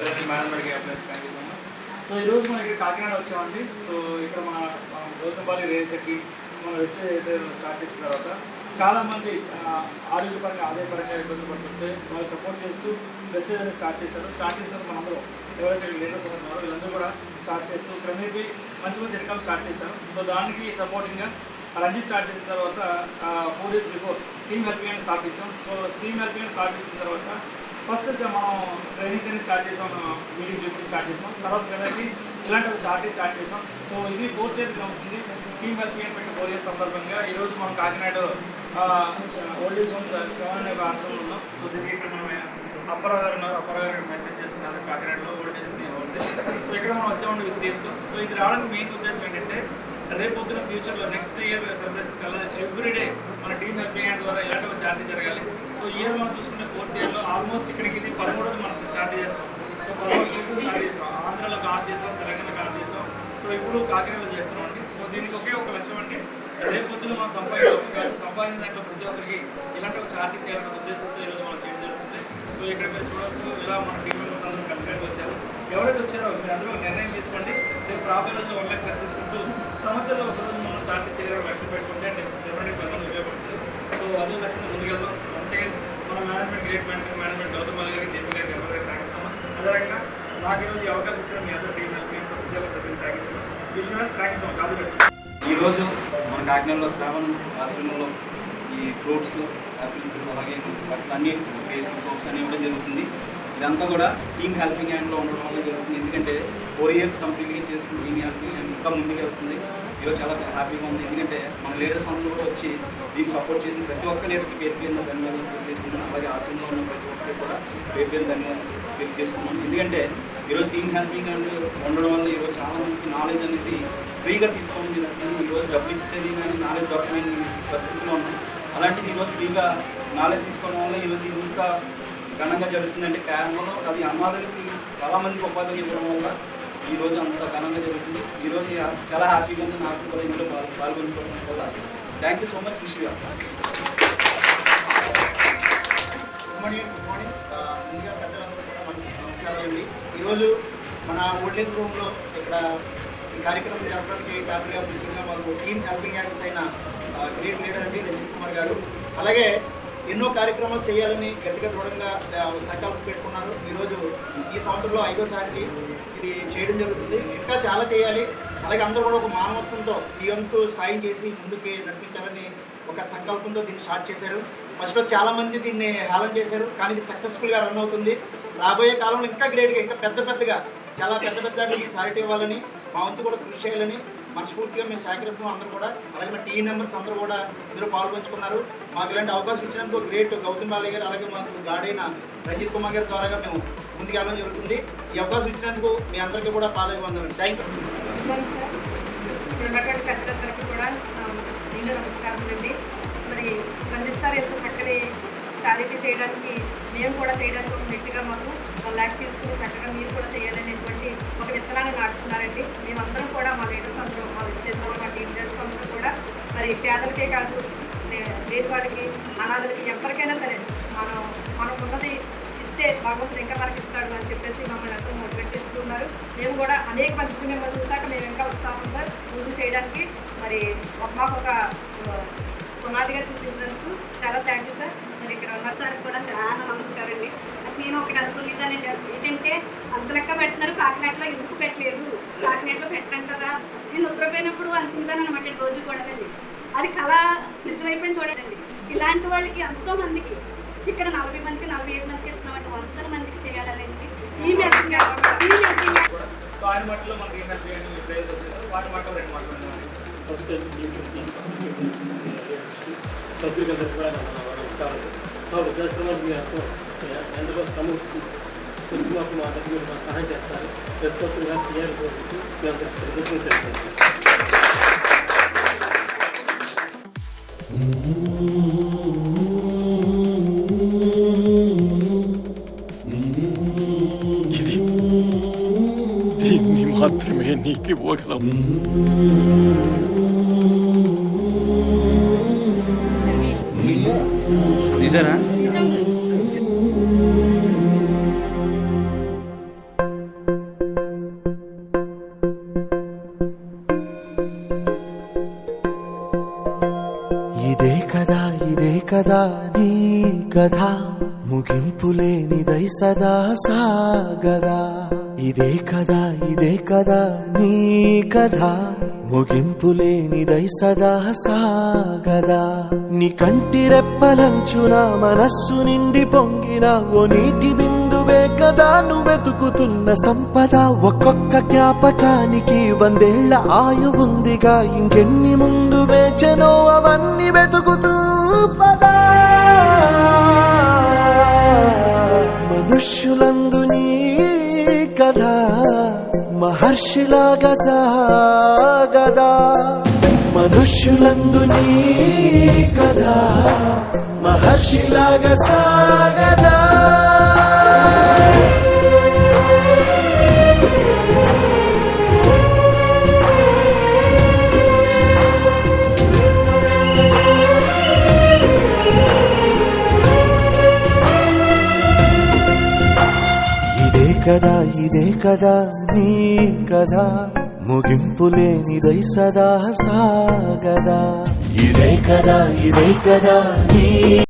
మేనేజ్మెంట్కి applies thank you so much so ఈరోజు మనం ఇక్కడ కాకినాడ వచ్చామండి. సో ఇక్కడ మన మన గౌతంబాలి రేంజ్కి మన వెబ్సైట్ అయితే స్టార్ట్ చేసిన తర్వాత చాలామంది ఆరోగ్యపరంగా ఆదాయపరంగా ఇబ్బంది పడుతుంటే వాళ్ళు సపోర్ట్ చేస్తూ వెబ్సైట్ అనేది స్టార్ట్ చేశారు. స్టార్ట్ చేసిన మనందరూ ఎవరైతే లీడర్స్ ఉన్నారో వీళ్ళందరూ కూడా స్టార్ట్ చేస్తూ క్రమేపీ మంచి మంచి ఇన్కమ్ స్టార్ట్ చేశారు. సో దానికి సపోర్టింగ్గా రంజీ స్టార్ట్ చేసిన తర్వాత four years before team helping అని స్టార్ట్ సో టీమ్ హెల్పింగ్ స్థాపించిన స్టార్ట్ చేసిన తర్వాత ఫస్ట్ అయితే మనం ట్రైనింగ్స్ అని స్టార్ట్ చేసాం మీటింగ్ చెప్పి స్టార్ట్ చేసాం. తర్వాత కదండి ఇలాంటి ఒక చార్టీ స్టార్ట్ చేసాం. సో ఇది ఫోర్త్ ఇయర్ అవుతుంది టీమ్ హెల్పింగ్ అని ఫోర్ ఇయర్ సందర్భంగా ఈరోజు మనం Kakinada old age home seven అనే ఆశ్రమం ఉన్నాం. సో దీనికి ఇక్కడ మనం అప్పారావు గారు ఉన్నారు. అప్పారావు గారు మెయింటైన్ చేస్తున్నారు కాకినాడలో ఓల్డ్ ఏజ్ సో ఇక్కడ మనం వచ్చామండి విత్ టీమ్స్ సో ఇది రావడానికి మెయిన్ ఉద్దేశం ఏంటంటే రేపు పొద్దున ఫ్యూచర్లో నెక్స్ట్ ఇయర్ సెలబ్రేషన్స్ కల్లా ఎవ్రీడే మన టీమ్ హెల్పింగ్ ద్వారా ఇలాంటి ఒక చార్టీ జరగాలి. సో ఇయర్ మనం చూసుకుంటే ఫోర్త్ ఇయర్లో ఆల్మోస్ట్ ఇక్కడికి ఇది పదమూడు మనం స్టార్ట్ చేస్తాం సో పదమూడు స్టార్ట్ చేసాం. ఆంధ్రాలో కార్ చేసాం తెలంగాణ కార్ చేసాం. సో ఇప్పుడు కాకినాడలో చేస్తున్నామండి. సో దీనికి ఒకే ఒక లక్ష్యం అంటే రేపు పొద్దున మనం సంపాదించాలి సంపాదించిన దాంట్లో ప్రతి ఒక్కరికి ఇలాంటి ఒక చార్టీ చేయాలన్న ఉద్దేశంతో ఈరోజు మనం చేయడం జరుగుతుంది. సో ఇక్కడ మీరు చూడవచ్చు ఇలా మన టీంలో అందరూ కలిసి వచ్చారు. ఎవరైతే వచ్చారో మీరు అందరూ నిర్ణయం తీసుకోండి. రేపు రాబోయే రోజు వన్ లాక్ ఖర్చు తీసుకుంటూ సంవత్సరంలో ఒక రోజు మనం స్టార్ట్ చేయడం లక్ష్యం పెట్టుకుంటే అంటే ఎవరైనా ఉపయోగపడుతుంది. సో అదే లక్ష్యం ముందుకెళ్దాం. వన్స్ మన management great management management Gautam Bali గారికి జేపీ గారికి ఎవరికి థ్యాంక్ యూ సో మచ్ అదే రకంగా నాకు ఈరోజు ఈ అవకాశం ఇచ్చిన మీ అందరూ team help thank you so much Vishwanath thank you so much all ఈరోజు మన కాకినాడలో శ్రావణ్ ఆశ్రమంలో ఈ ఫ్రూట్స్ యాపిల్స్ అలాగే బట్టలు అన్ని పేస్ట్ సోప్స్ అన్ని ఇవ్వడం జరుగుతుంది. ఇదంతా కూడా టీమ్ హెల్పింగ్ హ్యాండ్లో ఉండడం వల్ల జరుగుతుంది. ఎందుకంటే ఫోర్ ఇయర్స్ కంప్లీట్గా చేసుకుని టీమ్ హెల్పింగ్ హ్యాండ్ ఇంకా ముందుకు వెళ్తుంది ఈరోజు చాలా హ్యాపీగా ఉంది. ఎందుకంటే మన లీడర్స్ అందరూ కూడా వచ్చి దీన్ని సపోర్ట్ చేసిన ప్రతి ఒక్క లీడర్కి పేరు పేరున ధన్యవాదాలు తెలియజేసుకుంటున్నాను. అలాగే ఆశ్రమంలో ఉన్న ప్రతి ఒక్కరికి కూడా పేరు పేరు ధన్యవాదాలు తెలియజేసుకున్నాను ఎందుకంటే ఈరోజు టీమ్ హ్యాపీగా ఉండడం వల్ల ఈరోజు చాలా మందికి నాలెడ్జ్ అనేది ఫ్రీగా తీసుకోవడం జరుగుతుంది. ఈరోజు డబ్బులు ఇచ్చేది కానీ నాలెడ్జ్ డాక్యుమెంట్ పరిస్థితిలో ఉన్నాం అలాంటిది ఈరోజు ఫ్రీగా నాలెడ్జ్ తీసుకోవడం వల్ల ఈరోజు ఇంకా ఘనంగా జరుగుతుందంటే కేరళలో అది అమ్మాయిలకి చాలామందికి ఉపాధి ఇవ్వడం వల్ల ఈ రోజు అంత ఘనంగా జరుగుతుంది. ఈరోజు చాలా హ్యాపీగా ఉంది. నాకు కూడా ఇందులో పాల్గొనుకోవడం వల్ల thank you so much wish you good morning good morning ముందుగా పెద్దలందరూ కూడా మనకి నమస్కారాలండి ఈరోజు మన ఓల్డేజ్ రూమ్లో ఇక్కడ ఈ కార్యక్రమం జరపడానికి కారణంగా ముఖ్యంగా మనకు టీమ్ హెల్పింగ్ హ్యాండ్స్ అయిన గ్రేట్ లీడర్ అండి రజిత్ కుమార్ గారు. అలాగే ఎన్నో కార్యక్రమాలు చేయాలని గట్టిగా దృఢంగా సంకల్పం పెట్టుకున్నారు ఈరోజు ఈ సంవత్సరంలో ఐదోసారికి ఇది చేయడం జరుగుతుంది. ఇంకా చాలా చేయాలి. అలాగే అందరూ కూడా ఒక మానవత్వంతో ఈ వంతు సాయం చేసి ముందుకి నడిపించాలని ఒక సంకల్పంతో దీన్ని స్టార్ట్ చేశారు. ఫస్ట్లో చాలామంది దీన్ని హేళన చేశారు. కానీ ఇది సక్సెస్ఫుల్గా రన్ అవుతుంది. రాబోయే కాలంలో ఇంకా గ్రేట్గా ఇంకా పెద్ద పెద్దగా చాలా పెద్ద పెద్ద సారిటీ ఇవ్వాలని మా వంతు కూడా కృషి చేయాలని మనస్ఫూర్తిగా మేము సహకరిస్తున్నాం అందరూ కూడా. అలాగే మా టీం మెంబర్స్ అందరూ కూడా ఇందులో పాల్పంచుకున్నారు. మాకు ఇలాంటి అవకాశం ఇచ్చినందుకు గ్రేట్ గౌతమ్ బాలయ్య గారు అలాగే మాకు గాడైన రంజిత్ కుమార్ గారి ద్వారా మేము ముందుకెళ్ళడం జరుగుతుంది. ఈ అవకాశం ఇచ్చినందుకు మీ అందరికీ కూడా పాదవందనం థ్యాంక్ యూ సార్ ఇక్కడ పెద్దలందరికీ కూడా నేను నమస్కారం అండి. మరి రంజిస్తారు చక్కని చారిటీ చేయడానికి మేము కూడా చేయడానికి ఒక వ్యక్తిగా మాకు ల్యాక్ తీసుకుని చక్కగా మీరు కూడా చేయాలనేటువంటి ఒక విత్తనాన్ని నాటుతున్నారండి. మేమందరం కూడా మా లీడర్స్ అందరూ మా విస్టేజ్లో మా టీం లీడర్స్ అందరూ కూడా మరి పేదలకే కాదు లే- అనాథులకి ఎవరికైనా సరే మనం మనం ఉన్నది ఇస్తే భగవంతుడు ఇంకా మనకి ఇస్తాడు అని చెప్పేసి మమ్మల్ని ఎంతో మోటివేట్ చేస్తున్నారు. మేము కూడా అనేక మంది మేము చూసాక మేము ఇంకా ఉత్సాహంగా ముందు చేయడానికి మరి ఒక- మాకు ఒక పునాదిగా చూపించినందుకు చాలా థ్యాంక్ యూ సార్ మరి ఇక్కడ ఉన్న సార్ కూడా చాలా నమస్కారం అండి. నేను ఒకటి అనుకునేదానండి ఏంటంటే అంత లెక్క పెడుతున్నారు కాకినాడలో ఎందుకు పెట్టలేదు? కాకినాడలో పెట్టంటారా నేను ఉత్తరపోయినప్పుడు అనుకుంటాను అనమాట రోజు కూడా అది కళ నిజమైపోయింది చూడండి. ఇలాంటి వాళ్ళకి ఎంతో మందికి ఇక్కడ నలభై మందికి నలభై ఐదు మందికి ఇస్తున్నామంటే వందల మందికి చేయాలండి ఈ మెల్కింగ్ ఈ మట్టిలో మనకి ఏం ప్రైజ్ రెండు సభ్యులందరూ కూడా వాళ్ళు ఇస్తారు కాబట్టి దర్శనం మీ యొక్క ఎంతలో సమూర్తి కొంచెం మాకు మా దగ్గర మీరు మాకు సహాయం చేస్తారు ప్రస్తుతంగా సీఆర్ కోరుతూ మీ అందరికీ కృతజ్ఞతలు తెలియజేస్తాను. దీన్ని మాత్రమే నీకు ఇవ్వగలం చూసారా ఇదే కదా ఇదే కదా నీ కథ ముగింపు లేనిదై సదా సాగదా. ఇదే కదా ఇదే కదా నీ కథ ముగింపు లేనిదై సదా సాగదా. నీ కంటి రెప్పలంచున మనస్సు నిండి పొంగిన ఓ నీటి బిందువే కదా నువ్వెతుకుతున్న సంపద. ఒక్కొక్క జ్ఞాపకానికి వందేళ్ళ ఆయువుందిగా ఇంకెన్ని ముందు వేచనో అవన్నీ వెతుకుతూ పదా. మనుష్యులందు నీ కథ మహర్షిలాగా కదా మనుష్యులందు నీ కథ మహర్షిలాగా సాగదా. ఇదే కదా ఇదే కదా నీ కదా. ముగింపు లేనిదై సదా సాగదా. ఇదే కదా ఇదే కదా